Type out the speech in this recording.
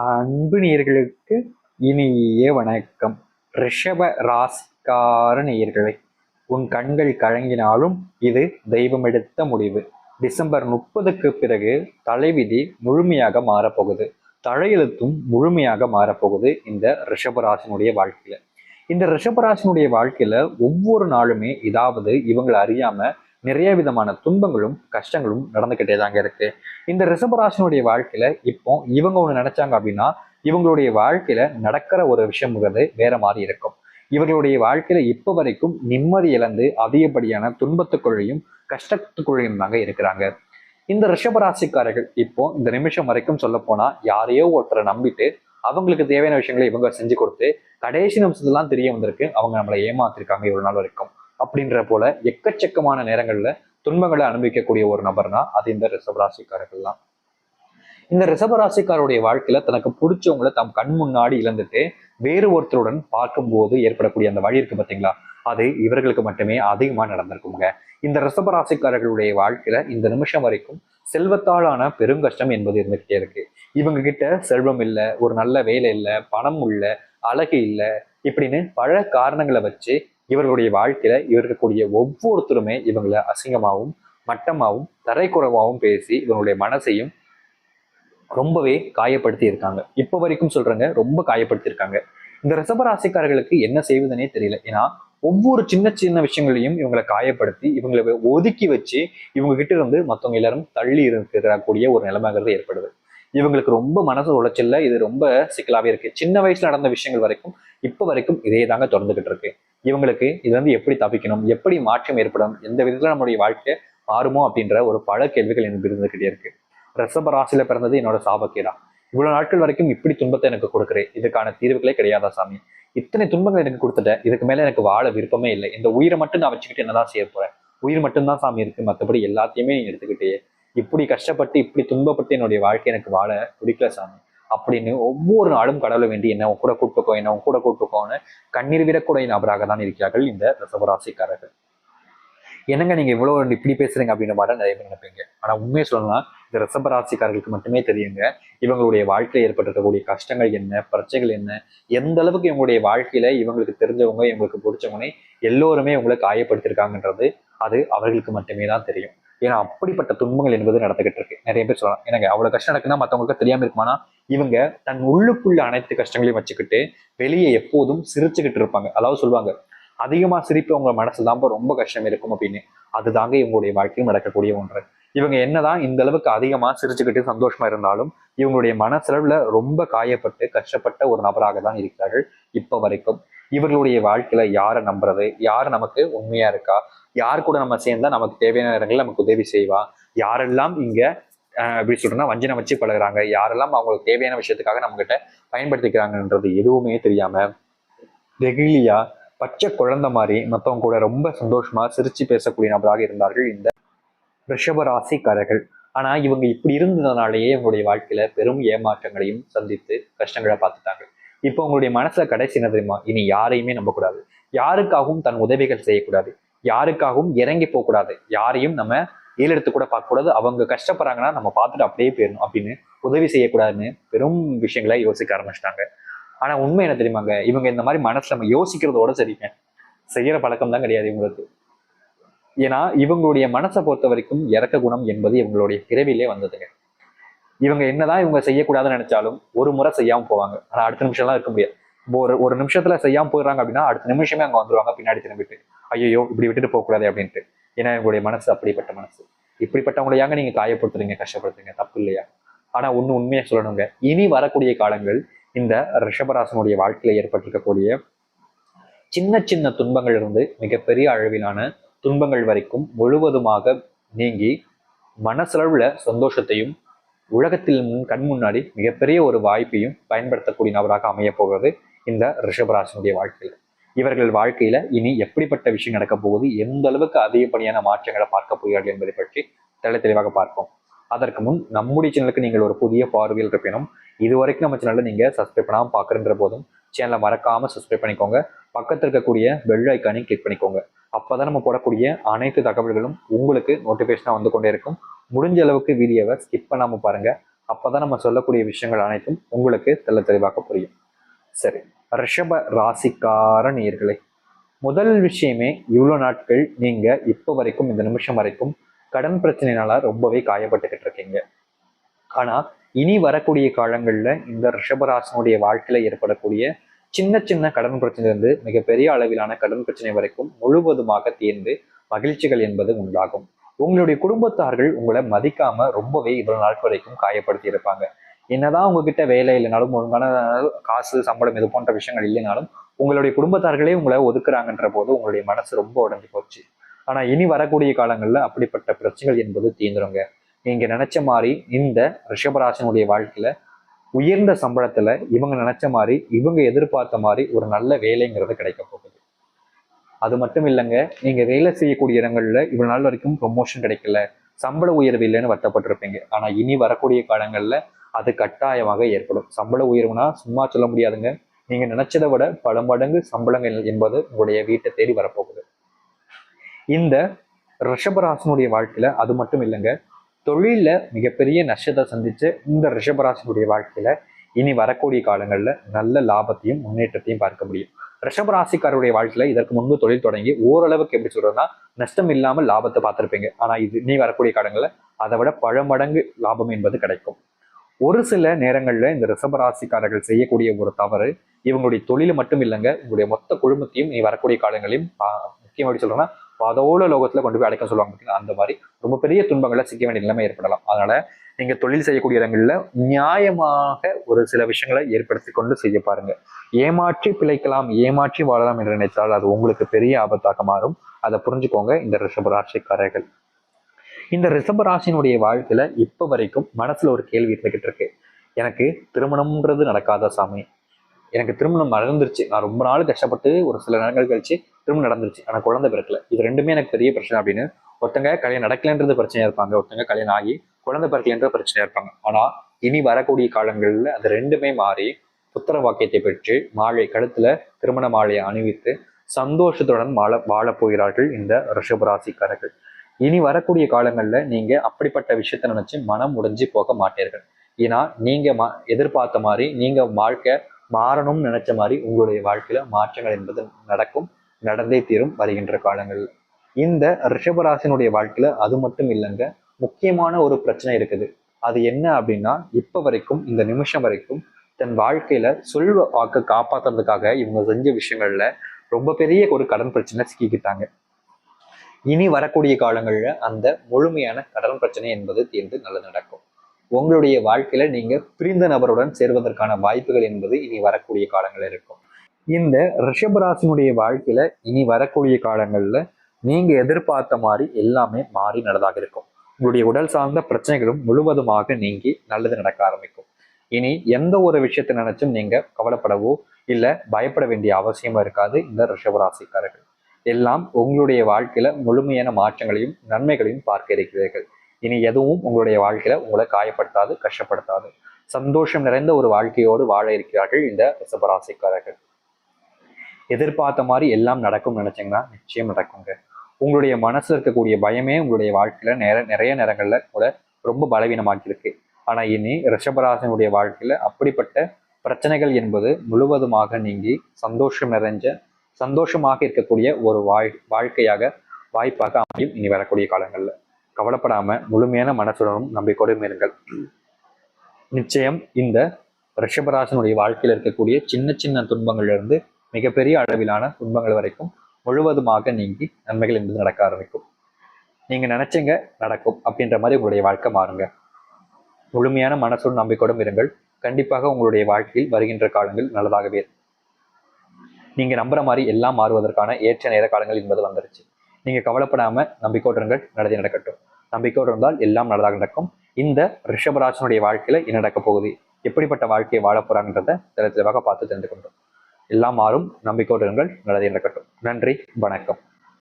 அன்பு நேர்களுக்கு இனிய வணக்கம். ரிஷப ராசிக்கார நேர்களை உன் கண்கள் கலங்கினாலும் இது தெய்வம் எடுத்த முடிவு. டிசம்பர் முப்பதுக்கு பிறகு தலைவிதி முழுமையாக மாறப்போகுது. தலையெழுத்தும் முழுமையாக மாறப்போகுது இந்த ரிஷபராசினுடைய வாழ்க்கையில. இந்த ரிஷபராசினுடைய வாழ்க்கையில ஒவ்வொரு நாளுமே இதாவது இவங்களை அறியாம நிறைய விதமான துன்பங்களும் கஷ்டங்களும் நடந்துக்கிட்டே தாங்க இருக்கு. இந்த ரிஷபராசினுடைய வாழ்க்கையில இப்போ இவங்க ஒண்ணு நினைச்சாங்க அப்படின்னா இவங்களுடைய வாழ்க்கையில நடக்கிற ஒரு விஷயம்ங்கிறது வேற மாதிரி இருக்கும். இவர்களுடைய வாழ்க்கையில இப்ப வரைக்கும் நிம்மதி இழந்து அதிகப்படியான துன்பத்துக்குள்ளையும் கஷ்டத்துக்குள்ளையும் தாங்க இருக்கிறாங்க. இந்த ரிஷபராசிக்காரர்கள் இப்போ இந்த நிமிஷம் வரைக்கும் சொல்ல போனா யாரையோ ஒருத்தரை நம்பிட்டு அவங்களுக்கு தேவையான விஷயங்களை இவங்க செஞ்சு கொடுத்து கடைசி நிமிஷத்துலாம் தெரிய வந்திருக்கு. அவங்க நம்மளை ஏமாத்திருக்காங்க இவ்வளவு நாள் வரைக்கும். அப்படின்ற போல எக்கச்சக்கமான நேரங்கள்ல துன்பங்களை அனுபவிக்கக்கூடிய ஒரு நபர்னா அது இந்த ரிசபராசிக்காரர்கள் தான் இந்த ரிஷபராசிக்காரருடைய வாழ்க்கையில தனக்கு பிடிச்சவங்களை தம் கண் முன்னாடி இழந்துட்டு வேறு ஒருத்தருடன் பார்க்கும்போது ஏற்படக்கூடிய அந்த வழி இருக்கு பாத்தீங்களா? அது இவர்களுக்கு மட்டுமே அதிகமா நடந்திருக்குங்க. இந்த ரிசபராசிக்காரர்களுடைய வாழ்க்கையில இந்த நிமிஷம் வரைக்கும் செல்வத்தாலான பெருங்கஷ்டம் என்பது இருந்துகிட்டே இருக்கு. இவங்க கிட்ட செல்வம் இல்லை ஒரு நல்ல வேலை இல்லை பணம் இல்லை அழகு இல்லை இப்படின்னு பல காரணங்களை வச்சு இவர்களுடைய வாழ்க்கையில இருக்கக்கூடிய ஒவ்வொருத்தருமே இவங்களை அசிங்கமாகவும் மட்டமாகவும் தரைக்குறைவாகவும் பேசி இவங்களுடைய மனசையும் ரொம்பவே காயப்படுத்தி இருக்காங்க இப்போ வரைக்கும் சொல்றேங்க ரொம்ப காயப்படுத்தியிருக்காங்க. இந்த ரிஷபராசிக்காரர்களுக்கு என்ன செய்வதுனே தெரியல. ஏன்னா ஒவ்வொரு சின்ன சின்ன விஷயங்களையும் இவங்களை காயப்படுத்தி இவங்களை ஒதுக்கி வச்சு இவங்க கிட்ட இருந்து மற்றவங்க எல்லாரும் தள்ளி இருக்கக்கூடிய ஒரு நிலைமைங்கிறது ஏற்படுது. இவங்களுக்கு ரொம்ப மனசு உளைச்சல்ல இது ரொம்ப சிக்கலாவே இருக்கு. சின்ன வயசுல நடந்த விஷயங்கள் வரைக்கும் இப்போ வரைக்கும் இதே தாங்க தொடர்ந்துகிட்டு இருக்கு. இவங்களுக்கு இது வந்து எப்படி தப்பிக்கணும் எப்படி மாற்றம் ஏற்படும் எந்த விதத்துல நம்மளுடைய வாழ்க்கை மாறுமோ அப்படின்ற ஒரு பல கேள்விகள் எனக்கு இருந்துகிட்டே இருக்கு. ரிஷப ராசியில பிறந்தது என்னோட சாபக்கீரா இவ்வளவு நாட்கள் வரைக்கும் இப்படி துன்பத்தை எனக்கு கொடுக்குறேன் இதுக்கான தீர்வுகளே கிடையாதா சாமி? இத்தனை துன்பங்கள் எனக்கு கொடுத்துட்டேன் இதுக்கு மேல எனக்கு வாழ விருப்பமே இல்லை. இந்த உயிரை மட்டும் நான் வச்சுக்கிட்டு என்னதான் செய்ய போறேன்? உயிர் மட்டும்தான் சாமி இருக்கு. மற்றபடி எல்லாத்தையுமே நீ எடுத்துக்கிட்டே. இப்படி கஷ்டப்பட்டு இப்படி துன்பப்பட்டு என்னுடைய வாழ்க்கை எனக்கு வாழ பிடிக்கல சாமி. அப்படின்னு ஒவ்வொரு நாளும் கடவுளை வேண்டி என்ன உன் கூட கூட்டுக்கோ என்ன கூட கூட்டுக்கோன்னு கண்ணீர் விடக்கூடிய நபராக தான் இருக்கிறார்கள் இந்த ரசவராசிக்காரர்கள். என்னங்க நீங்க இவ்வளவு இப்படி பேசுறீங்க அப்படின்ற மாதிரி நிறைய பேர் நினைப்பீங்க. ஆனா உண்மையை சொல்லலாம் இந்த ரசபராசிக்காரர்களுக்கு மட்டுமே தெரியுங்க. இவங்களுடைய வாழ்க்கையில் ஏற்பட்டிருக்கக்கூடிய கஷ்டங்கள் என்ன பிரச்சனைகள் என்ன எந்த அளவுக்கு இவங்களுடைய வாழ்க்கையில இவங்களுக்கு தெரிஞ்சவங்க இவங்களுக்கு பிடிச்சவங்க எல்லோருமே இவங்களை காயப்படுத்திருக்காங்கன்றது அது அவர்களுக்கு மட்டுமே தான் தெரியும். ஏன்னா அப்படிப்பட்ட துன்பங்கள் என்பது நடந்துகிட்டு இருக்கு. நிறைய பேர் சொல்லலாம் எனக்கு அவ்வளவு கஷ்டம் நடக்குன்னா மத்தவங்களுக்கு தெரியாம இருக்குமானா? இவங்க தன் உள்ளுக்குள்ள அனைத்து கஷ்டங்களையும் வச்சுக்கிட்டு வெளியே எப்போதும் சிரிச்சுக்கிட்டு இருப்பாங்க. அதாவது சொல்லுவாங்க அதிகமா சிரிப்பு அவங்க மனசு தான் ரொம்ப கஷ்டம் இருக்கும் அப்படின்னு. அதுதாங்க இவங்களுடைய வாழ்க்கையில் நடக்கக்கூடிய ஒன்று. இவங்க என்னதான் இந்த அளவுக்கு அதிகமா சிரிச்சுக்கிட்டு சந்தோஷமா இருந்தாலும் இவங்களுடைய மனசளவுல ரொம்ப காயப்பட்டு கஷ்டப்பட்ட ஒரு நபராக தான் இருக்கிறார்கள் இப்ப வரைக்கும். இவர்களுடைய வாழ்க்கையில யாரை நம்புறது? யார் நமக்கு உண்மையா இருக்கா? யார் கூட நம்ம சேர்ந்தா நமக்கு தேவையான இடங்களில் நமக்கு உதவி செய்வா? யாரெல்லாம் இங்க எப்படி சொல்றேன்னா வஞ்சனை வச்சு பழகுறாங்க. யாரெல்லாம் அவங்களுக்கு தேவையான விஷயத்துக்காக நம்ம கிட்ட பயன்படுத்திக்கிறாங்கன்றது எதுவுமே தெரியாம வெகுளியா பச்சை குழந்தை மாதிரி மற்றவங்க கூட ரொம்ப சந்தோஷமா சிரிச்சு பேசக்கூடிய நபராக இருந்தார்கள் இந்த ரிஷபராசிக்காரர்கள் ஆனா இவங்க இப்படி இருந்ததுனாலேயே இவங்களுடைய வாழ்க்கையில பெரும் ஏமாற்றங்களையும் சந்தித்து கஷ்டங்களை பார்த்துட்டாங்க. இப்போ உங்களுடைய மனசுல கடைசி என்ன தெரியுமா? இனி யாரையுமே நம்பக்கூடாது. யாருக்காகவும் தன் உதவிகள் செய்யக்கூடாது. யாருக்காகவும் இறங்கி போகக்கூடாது. யாரையும் நம்ம ஈழெடுத்து கூட பார்க்கக்கூடாது அவங்க கஷ்டப்படுறாங்கன்னா நம்ம பார்த்துட்டு அப்படியே போயிடணும். அப்படின்னு உதவி செய்யக்கூடாதுன்னு பெரும் விஷயங்களை யோசிக்க ஆரம்பிச்சிட்டாங்க. ஆனா உண்மை என்ன தெரியுமாங்க? இவங்க இந்த மாதிரி மனசுல நம்ம யோசிக்கிறதோட சரிங்க. செய்யற பழக்கம் தான் கிடையாது இவங்களுக்கு. ஏன்னா இவங்களுடைய மனசை பொறுத்த வரைக்கும் இறக்க குணம் என்பது இவங்களுடைய பிறவிலே வந்ததுங்க. இவங்க என்னதான் இவங்க செய்யக்கூடாதுன்னு நினைச்சாலும் ஒரு முறை செய்யாம போவாங்க. ஆனா அடுத்த நிமிஷம்லாம் இருக்க முடியாது. ஒரு ஒரு நிமிஷத்துல செய்யாம போயிடுறாங்க அப்படின்னா அடுத்த நிமிஷமே அங்க வந்துருவாங்க பின்னாடி திரும்பிட்டு. ஐயோ இப்படி விட்டுட்டு போகக்கூடாது அப்படின்ட்டு. ஏன்னா உங்களுடைய மனசு அப்படிப்பட்ட மனசு. இப்படிப்பட்டவங்களையாங்க நீங்க காயப்படுத்துறீங்க கஷ்டப்படுத்துறீங்க தப்பு இல்லையா? ஆனா ஒண்ணு உண்மையா சொல்லணுங்க. இனி வரக்கூடிய காலங்கள் இந்த ரிஷபராசனுடைய வாழ்க்கையில ஏற்பட்டிருக்கக்கூடிய சின்ன சின்ன துன்பங்கள் இருந்து மிகப்பெரிய அளவிலான துன்பங்கள் வரைக்கும் முழுவதுமாக நீங்கி மனசளவுல சந்தோஷத்தையும் உலகத்தில் முன் கண் முன்னாடி மிகப்பெரிய ஒரு வாய்ப்பையும் பயன்படுத்தக்கூடிய நபராக அமைய போகிறது இந்த ரிஷபராசனுடைய வாழ்க்கையில. இவர்கள் வாழ்க்கையில இனி எப்படிப்பட்ட விஷயம் நடக்க போகுது? எந்த அளவுக்கு அதிகப்படியான மாற்றங்களை பார்க்க போகிறார்கள் என்பதை பற்றி தெளி தெளிவாக பார்ப்போம். அதற்கு முன் நம்முடைய சேனலுக்கு நீங்கள் ஒரு புதிய பார்வையில் இருப்பினும் இது வரைக்கும் நம்ம சேனலை நீங்க சப்ஸ்கிரைப் பண்ணாமல் பார்க்குறன்ற போதும் சேனலை மறக்காம சப்ஸ்கிரைப் பண்ணிக்கோங்க. பக்கத்தில் இருக்கக்கூடிய பெல் ஐக்கானையும் கிளிக் பண்ணிக்கோங்க. அப்பதான் நம்ம போடக்கூடிய அனைத்து தகவல்களும் உங்களுக்கு நோட்டிஃபிகேஷனாக வந்து கொண்டே இருக்கும். முடிஞ்ச அளவுக்கு வீடியோவை ஸ்கிப் பண்ணாமல் பாருங்க. அப்பதான் நம்ம சொல்லக்கூடிய விஷயங்கள் அனைத்தும் உங்களுக்கு தெல்ல தெளிவாக புரியும். சரி. ரிஷப ராசிக்கார நேயர்களே முதல் விஷயமே இவ்வளோ நாட்கள் நீங்கள் இப்போ வரைக்கும் இந்த நிமிஷம் வரைக்கும் கடன் பிரச்சனைனால ரொம்பவே காயப்பட்டுக்கிட்டு இருக்கீங்க. ஆனால் இனி வரக்கூடிய காலங்களில் இந்த ரிஷபராசனுடைய வாழ்க்கையில் ஏற்படக்கூடிய சின்ன சின்ன கடன் பிரச்சனையிலிருந்து மிகப்பெரிய அளவிலான கடன் பிரச்சனை வரைக்கும் முழுவதுமாக தீர்ந்து மகிழ்ச்சிகள் என்பது உண்டாகும். உங்களுடைய குடும்பத்தார்கள் உங்களை மதிக்காம ரொம்பவே இவ்வளவு நாட்கள் வரைக்கும் காயப்படுத்தி இருப்பாங்க. என்னதான் உங்ககிட்ட வேலை இல்லைனாலும் ஒழுங்கான காசு சம்பளம் இது போன்ற விஷயங்கள் இல்லைனாலும் உங்களுடைய குடும்பத்தார்களே உங்களை ஒதுக்குறாங்கன்ற போது உங்களுடைய மனசு ரொம்ப உடஞ்சு போச்சு. ஆனா இனி வரக்கூடிய காலங்கள்ல அப்படிப்பட்ட பிரச்சனைகள் என்பது தீந்துருங்க நீங்க நினைச்ச மாதிரி இந்த ரிஷபராசனுடைய வாழ்க்கையில உயர்ந்த சம்பளத்துல இவங்க நினைச்ச மாதிரி இவங்க எதிர்பார்த்த மாதிரி ஒரு நல்ல வேலைங்கிறது கிடைக்க போகுது. அது மட்டும் இல்லைங்க நீங்க வேலை செய்யக்கூடிய இடங்கள்ல இவ்வளவு நாள் வரைக்கும் ப்ரொமோஷன் கிடைக்கல சம்பள உயர்வு இல்லைன்னு வருத்தப்பட்டிருப்பீங்க. ஆனா இனி வரக்கூடிய காலங்கள்ல அது கட்டாயமாக ஏற்படும். சம்பள உயர்வுனா சும்மா சொல்ல முடியாதுங்க. நீங்க நினைச்சதை விட பல மடங்கு சம்பளங்கள் என்பது உங்களுடைய வீட்டை தேடி வரப்போகுது. இந்த ரிஷபராசனுடைய வாழ்க்கையில அது மட்டும் இல்லைங்க. தொழில மிகப்பெரிய நஷ்டத்தை சந்திச்சு இந்த ரிஷபராசனுடைய வாழ்க்கையில இனி வரக்கூடிய காலங்களில் நல்ல லாபத்தையும் முன்னேற்றத்தையும் பார்க்க முடியும். ரிஷபராசிக்காரருடைய வாழ்க்கையில இதற்கு முன்பு தொழில் தொடங்கி ஓரளவுக்கு எப்படி சொல்றதுன்னா நஷ்டம் இல்லாமல் லாபத்தை பார்த்துருப்பீங்க. ஆனா இது நீ வரக்கூடிய காலங்களில் அதை விட பல மடங்கு லாபம் என்பது கிடைக்கும். ஒரு சில நேரங்களில் இந்த ரிசபராசிக்காரர்கள் செய்யக்கூடிய ஒரு தவறு இவங்களுடைய தொழில் மட்டும் இல்லைங்க. உங்களுடைய மொத்த குழுமத்தையும் நீ வரக்கூடிய காலங்களையும் முக்கியமாக சொல்றேன்னா அதோட லோகத்துல கொண்டு போய் அடைக்க சொல்லுவாங்க அந்த மாதிரி ரொம்ப பெரிய துன்பங்களை சிக்க வேண்டிய நிலைமை ஏற்படலாம். அதனால நீங்க தொழில் செய்யக்கூடிய இடங்கள்ல நியாயமாக ஒரு சில விஷயங்களை ஏற்படுத்தி கொண்டு செய்ய பாருங்க. ஏமாற்றி பிழைக்கலாம் ஏமாற்றி வாழலாம் என்று நினைத்தால் அது உங்களுக்கு பெரிய ஆபத்தாக மாறும். அதை புரிஞ்சுக்கோங்க இந்த ரிஷபராட்சிக்காரர்கள் இந்த ரிஷபராசினுடைய வாழ்க்கையில இப்ப வரைக்கும் மனசுல ஒரு கேள்வி இருந்துகிட்டு இருக்கு. எனக்கு திருமணம்ன்றது நடக்காத சாமி? எனக்கு திருமணம் நடந்துருச்சு. நான் ரொம்ப நாள் கஷ்டப்பட்டு ஒரு சில நேரங்கள் கழிச்சு திருமணம் நடந்துருச்சு. ஆனால் குழந்தை பிறக்கல. இது ரெண்டுமே எனக்கு பெரிய பிரச்சனை அப்படின்னு ஒருத்தங்க கல்யாணம் நடக்கலன்றது பிரச்சனையா இருப்பாங்க. ஒருத்தங்க கல்யாணம் ஆகி குழந்தை பிறக்கலன்ற பிரச்சனையா இருப்பாங்க. ஆனா இனி வரக்கூடிய காலங்களில் அது ரெண்டுமே மாறி புத்திர வாக்கியத்தை பெற்று மாலை கழுத்துல திருமண மாலையை அணிவித்து சந்தோஷத்துடன் வாழ வாழப் போகிறார்கள் இந்த ரிஷபராசிக்காரர்கள் இனி வரக்கூடிய காலங்களில் நீங்கள் அப்படிப்பட்ட விஷயத்த நினச்சி மனம் உடைஞ்சு போக மாட்டீர்கள். ஏன்னா நீங்க எதிர்பார்த்த மாதிரி நீங்கள் வாழ்க்கை மாறணும்னு நினச்ச மாதிரி உங்களுடைய வாழ்க்கையில் மாற்றங்கள் என்பது நடக்கும் நடந்தே தீரும் வருகின்ற காலங்களில் இந்த ரிஷபராசினுடைய வாழ்க்கையில் அது மட்டும் இல்லைங்க முக்கியமான ஒரு பிரச்சனை இருக்குது. அது என்ன அப்படின்னா இப்போ வரைக்கும் இந்த நிமிஷம் வரைக்கும் தன் வாழ்க்கையில சொல்வ வாக்கு காப்பாத்துறதுக்காக இவங்க செஞ்ச விஷயங்கள்ல ரொம்ப பெரிய ஒரு கடன் பிரச்சனை சிக்கிக்கிட்டாங்க. இனி வரக்கூடிய காலங்களில் அந்த முழுமையான கடன் பிரச்சனை என்பது தீர்ந்து நல்லது நடக்கும் உங்களுடைய வாழ்க்கையில நீங்க பிரிந்த நபருடன் சேர்வதற்கான வாய்ப்புகள் என்பது இனி வரக்கூடிய காலங்களில் இருக்கும். இந்த ரிஷபராசினுடைய வாழ்க்கையில இனி வரக்கூடிய காலங்கள்ல நீங்க எதிர்பார்த்த மாதிரி எல்லாமே மாறி நல்லதாக இருக்கும். உங்களுடைய உடல் சார்ந்த பிரச்சனைகளும் முழுவதுமாக நீங்கி நல்லது நடக்க ஆரம்பிக்கும். இனி எந்த ஒரு விஷயத்தை நினைச்சும் நீங்க கவலைப்படவோ இல்ல பயப்பட வேண்டிய அவசியமா இருக்காது இந்த ரிஷபராசிக்காரர்கள் எல்லாம் உங்களுடைய வாழ்க்கையில முழுமையான மாற்றங்களையும் நன்மைகளையும் பார்க்க இருக்கிறீர்கள். இனி எதுவும் உங்களுடைய வாழ்க்கையில உங்களை காயப்படுத்தாது கஷ்டப்படுத்தாது. சந்தோஷம் நிறைந்த ஒரு வாழ்க்கையோடு வாழ இருக்கிறார்கள் இந்த ரிஷபராசிக்காரர்கள். எதிர்பார்த்த மாதிரி எல்லாம் நடக்கும் நினைச்சீங்கன்னா நிச்சயம் நடக்குங்க. உங்களுடைய மனசுல இருக்கக்கூடிய பயமே உங்களுடைய வாழ்க்கையில நேர நிறைய நேரங்கள்ல கூட ரொம்ப பலவீனமாக்கி இருக்கு ஆனா இனி ரிஷபராசனுடைய வாழ்க்கையில அப்படிப்பட்ட பிரச்சனைகள் என்பது முழுவதுமாக நீங்கி சந்தோஷம் நிறைஞ்ச சந்தோஷமாக இருக்கக்கூடிய ஒரு வாழ் வாழ்க்கையாக வாய்ப்பாக அமையும் இனி வரக்கூடிய காலங்களில். கவலைப்படாம முழுமையான மனசுடனும் நம்பிக்கையோடும் இருங்கள். நிச்சயம் இந்த ரிஷபராசனுடைய வாழ்க்கையில் இருக்கக்கூடிய சின்ன சின்ன துன்பங்களிலிருந்து மிகப்பெரிய அளவிலான துன்பங்கள் வரைக்கும் முழுவதுமாக நீங்கி நன்மைகள் என்பது நடக்க ஆரம்பிக்கும். நீங்க நினைச்சீங்க நடக்கும் அப்படின்ற மாதிரி உங்களுடைய வாழ்க்கை மாறுங்க. முழுமையான மனசுடன் நம்பிக்கையோடும் இருங்கள். கண்டிப்பாக உங்களுடைய வாழ்க்கையில் வருகின்ற காலங்கள் நல்லதாகவே நீங்கள் நம்புற மாதிரி எல்லாம் மாறுவதற்கான ஏற்ற நேர காலங்கள் என்பது வந்துருச்சு நீங்கள் கவலைப்படாமல் நம்பிக்கையோடுங்கள் நடத்தி நடக்கட்டும். நம்பிக்கையோடு இருந்தால் எல்லாம் நல்லதாக நடக்கும். இந்த ரிஷபராஜனுடைய வாழ்க்கையில் என்ன நடக்க போகுது? எப்படிப்பட்ட வாழ்க்கையை வாழ போறாங்கன்றத தெளிவாக பார்த்து தெரிந்து கொண்டோம். எல்லாம் மாறும். நம்பிக்கையோடு இருங்கள். நல்லதே நடக்கட்டும். நன்றி. வணக்கம்.